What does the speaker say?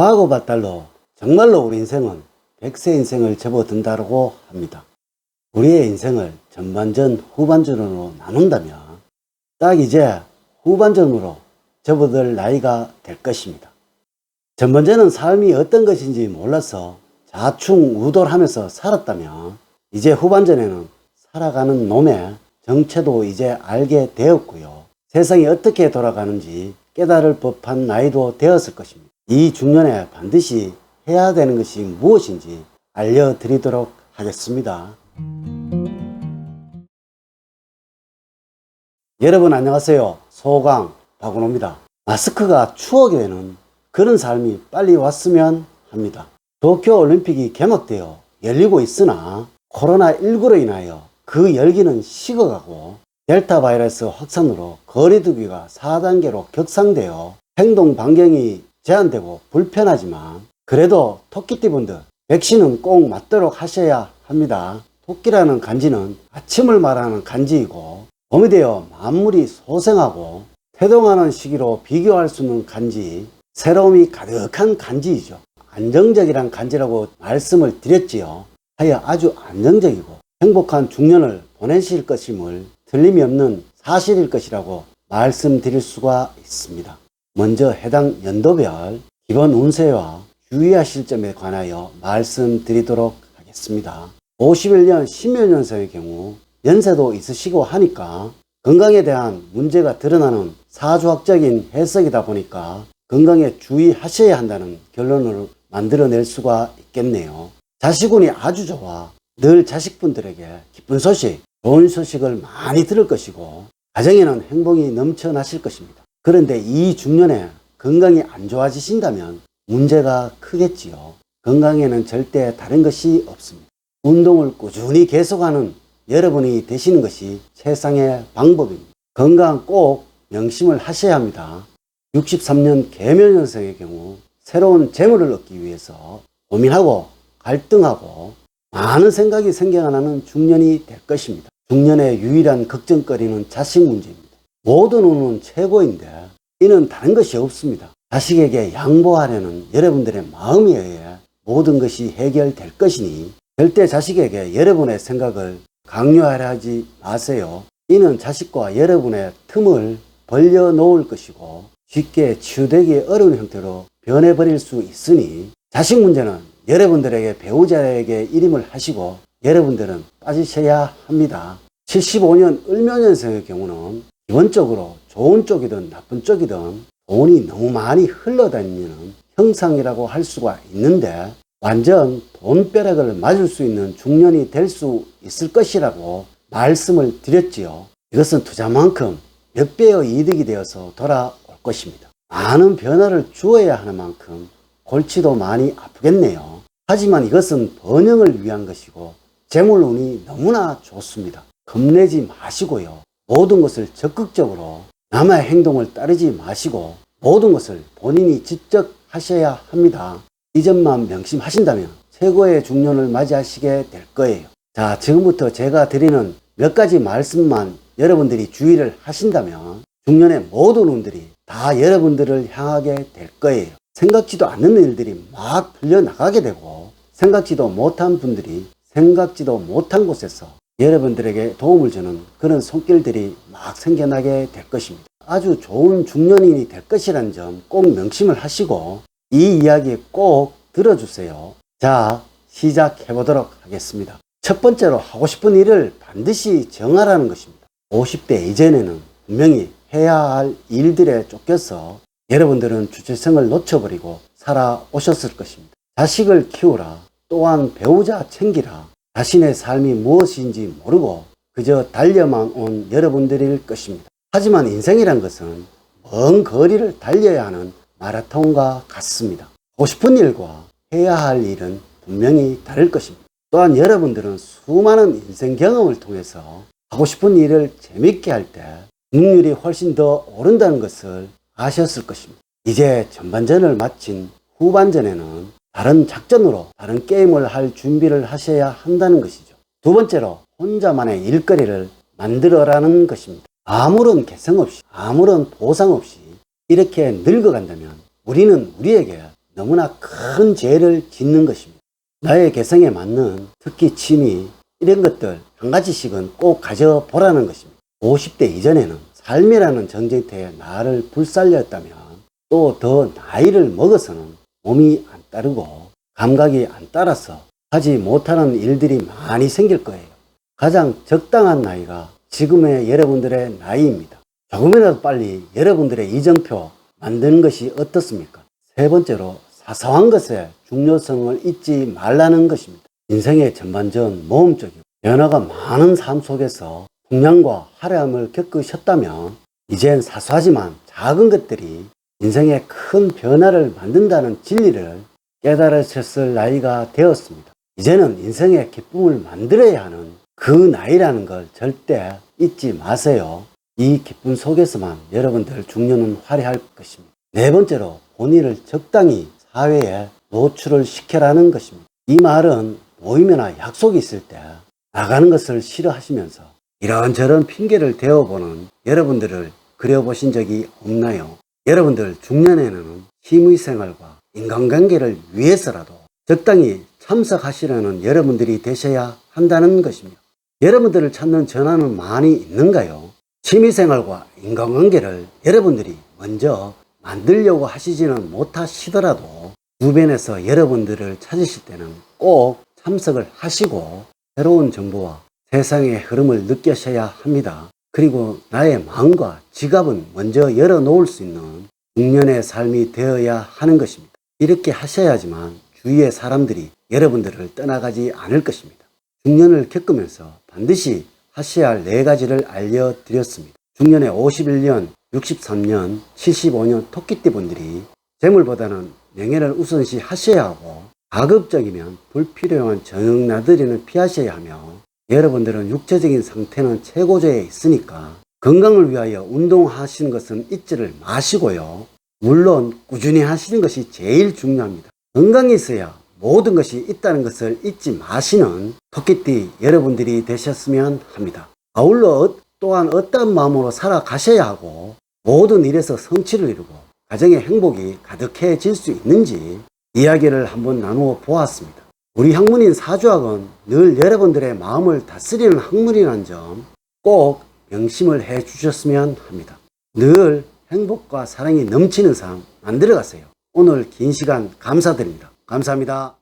과거 발달로 정말로 우리 인생은 백세 인생을 접어든다고 합니다. 우리의 인생을 전반전, 후반전으로 나눈다면 딱 이제 후반전으로 접어들 나이가 될 것입니다. 전반전은 삶이 어떤 것인지 몰라서 자충우돌하면서 살았다면 이제 후반전에는 살아가는 놈의 정체도 이제 알게 되었고요. 세상이 어떻게 돌아가는지 깨달을 법한 나이도 되었을 것입니다. 이 중년에 반드시 해야 되는 것이 무엇인지 알려드리도록 하겠습니다. 여러분 안녕하세요. 소강 박은호입니다. 마스크가 추억이 되는 그런 삶이 빨리 왔으면 합니다. 도쿄 올림픽이 개막되어 열리고 있으나 코로나19로 인하여 그 열기는 식어가고 델타 바이러스 확산으로 거리두기가 4단계로 격상되어 행동 반경이 제한되고 불편하지만 그래도 토끼띠 분들 백신은 꼭 맞도록 하셔야 합니다. 토끼라는 간지는 아침을 말하는 간지이고 봄이 되어 만물이 소생하고 태동하는 시기로 비교할 수 있는 간지 새로움이 가득한 간지이죠. 안정적이란 간지라고 말씀을 드렸지요. 하여 아주 안정적이고 행복한 중년을 보내실 것임을 틀림이 없는 사실일 것이라고 말씀드릴 수가 있습니다. 먼저 해당 연도별 기본 운세와 주의하실 점에 관하여 말씀드리도록 하겠습니다. 51년 신묘년생의 경우 연세도 있으시고 하니까 건강에 대한 문제가 드러나는 사주학적인 해석이다 보니까 건강에 주의하셔야 한다는 결론을 만들어낼 수가 있겠네요. 자식운이 아주 좋아 늘 자식분들에게 기쁜 소식, 좋은 소식을 많이 들을 것이고 가정에는 행복이 넘쳐나실 것입니다. 그런데 이 중년에 건강이 안 좋아지신다면 문제가 크겠지요. 건강에는 절대 다른 것이 없습니다. 운동을 꾸준히 계속하는 여러분이 되시는 것이 최상의 방법입니다. 건강 꼭 명심을 하셔야 합니다. 63년 개묘년생의 경우 새로운 재물을 얻기 위해서 고민하고 갈등하고 많은 생각이 생겨나는 중년이 될 것입니다. 중년의 유일한 걱정거리는 자식 문제입니다. 모든 운은 최고인데 이는 다른 것이 없습니다. 자식에게 양보하려는 여러분들의 마음에 의해 모든 것이 해결될 것이니 절대 자식에게 여러분의 생각을 강요하려 하지 마세요. 이는 자식과 여러분의 틈을 벌려 놓을 것이고 쉽게 치유되기 어려운 형태로 변해버릴 수 있으니 자식 문제는 여러분들에게 배우자에게 일임을 하시고 여러분들은 빠지셔야 합니다. 75년 을묘년생의 경우는 기본적으로 좋은 쪽이든 나쁜 쪽이든 돈이 너무 많이 흘러다니는 형상이라고 할 수가 있는데 완전 돈벼락을 맞을 수 있는 중년이 될 수 있을 것이라고 말씀을 드렸지요. 이것은 투자만큼 몇 배의 이득이 되어서 돌아올 것입니다. 많은 변화를 주어야 하는 만큼 골치도 많이 아프겠네요. 하지만 이것은 번영을 위한 것이고 재물운이 너무나 좋습니다. 겁내지 마시고요. 모든 것을 적극적으로 남의 행동을 따르지 마시고 모든 것을 본인이 직접 하셔야 합니다. 이 점만 명심하신다면 최고의 중년을 맞이하시게 될 거예요. 자, 지금부터 제가 드리는 몇 가지 말씀만 여러분들이 주의를 하신다면 중년의 모든 운들이 다 여러분들을 향하게 될 거예요. 생각지도 않는 일들이 막 풀려나가게 되고 생각지도 못한 분들이 생각지도 못한 곳에서 여러분들에게 도움을 주는 그런 손길들이 막 생겨나게 될 것입니다. 아주 좋은 중년인이 될 것이라는 점 꼭 명심을 하시고 이 이야기 꼭 들어주세요. 자, 시작해 보도록 하겠습니다. 첫 번째로 하고 싶은 일을 반드시 정하라는 것입니다. 50대 이전에는 분명히 해야 할 일들에 쫓겨서 여러분들은 주체성을 놓쳐버리고 살아오셨을 것입니다. 자식을 키우라. 또한 배우자 챙기라. 자신의 삶이 무엇인지 모르고 그저 달려만 온 여러분들일 것입니다. 하지만 인생이란 것은 먼 거리를 달려야 하는 마라톤과 같습니다. 하고 싶은 일과 해야 할 일은 분명히 다를 것입니다. 또한 여러분들은 수많은 인생 경험을 통해서 하고 싶은 일을 재밌게 할 때 능률이 훨씬 더 오른다는 것을 아셨을 것입니다. 이제 전반전을 마친 후반전에는 다른 작전으로 다른 게임을 할 준비를 하셔야 한다는 것이죠. 두 번째로 혼자만의 일거리를 만들어라는 것입니다. 아무런 개성 없이 아무런 보상 없이 이렇게 늙어간다면 우리는 우리에게 너무나 큰 죄를 짓는 것입니다. 나의 개성에 맞는 특기 취미 이런 것들 한 가지씩은 꼭 가져보라는 것입니다. 50대 이전에는 삶이라는 전쟁터에 나를 불살렸다면 또 더 나이를 먹어서는 몸이 안 따르고 감각이 안 따라서 하지 못하는 일들이 많이 생길 거예요. 가장 적당한 나이가 지금의 여러분들의 나이입니다. 조금이라도 빨리 여러분들의 이정표 만드는 것이 어떻습니까? 세 번째로 사소한 것의 중요성을 잊지 말라는 것입니다. 인생의 전반전 모험적이고 변화가 많은 삶 속에서 풍랑과 화려함을 겪으셨다면 이젠 사소하지만 작은 것들이 인생의 큰 변화를 만든다는 진리를 깨달으셨을 나이가 되었습니다. 이제는 인생의 기쁨을 만들어야 하는 그 나이라는 걸 절대 잊지 마세요. 이 기쁨 속에서만 여러분들 중년은 화려할 것입니다. 네 번째로 본인을 적당히 사회에 노출을 시켜라는 것입니다. 이 말은 모임이나 약속이 있을 때 나가는 것을 싫어하시면서 이런저런 핑계를 대어보는 여러분들을 그려보신 적이 없나요? 여러분들 중년에는 힘의 생활과 인간관계를 위해서라도 적당히 참석하시려는 여러분들이 되셔야 한다는 것입니다. 여러분들을 찾는 전화는 많이 있는가요? 취미생활과 인간관계를 여러분들이 먼저 만들려고 하시지는 못하시더라도 주변에서 여러분들을 찾으실 때는 꼭 참석을 하시고 새로운 정보와 세상의 흐름을 느끼셔야 합니다. 그리고 나의 마음과 지갑은 먼저 열어놓을 수 있는 중년의 삶이 되어야 하는 것입니다. 이렇게 하셔야지만 주위의 사람들이 여러분들을 떠나가지 않을 것입니다. 중년을 겪으면서 반드시 하셔야 할 네 가지를 알려드렸습니다. 중년의 51년, 63년, 75년 토끼띠 분들이 재물보다는 명예를 우선시 하셔야 하고 가급적이면 불필요한 저녁 나들이는 피하셔야 하며 여러분들은 육체적인 상태는 최고조에 있으니까 건강을 위하여 운동하시는 것은 잊지를 마시고요. 물론 꾸준히 하시는 것이 제일 중요합니다. 건강이 있어야 모든 것이 있다는 것을 잊지 마시는 토끼띠 여러분들이 되셨으면 합니다. 아울러 또한 어떤 마음으로 살아가셔야 하고 모든 일에서 성취를 이루고 가정의 행복이 가득해질 수 있는지 이야기를 한번 나누어 보았습니다. 우리 학문인 사주학은 늘 여러분들의 마음을 다스리는 학문이라는 점 꼭 명심을 해 주셨으면 합니다. 늘 행복과 사랑이 넘치는 삶 만들어 가세요. 오늘 긴 시간 감사드립니다. 감사합니다.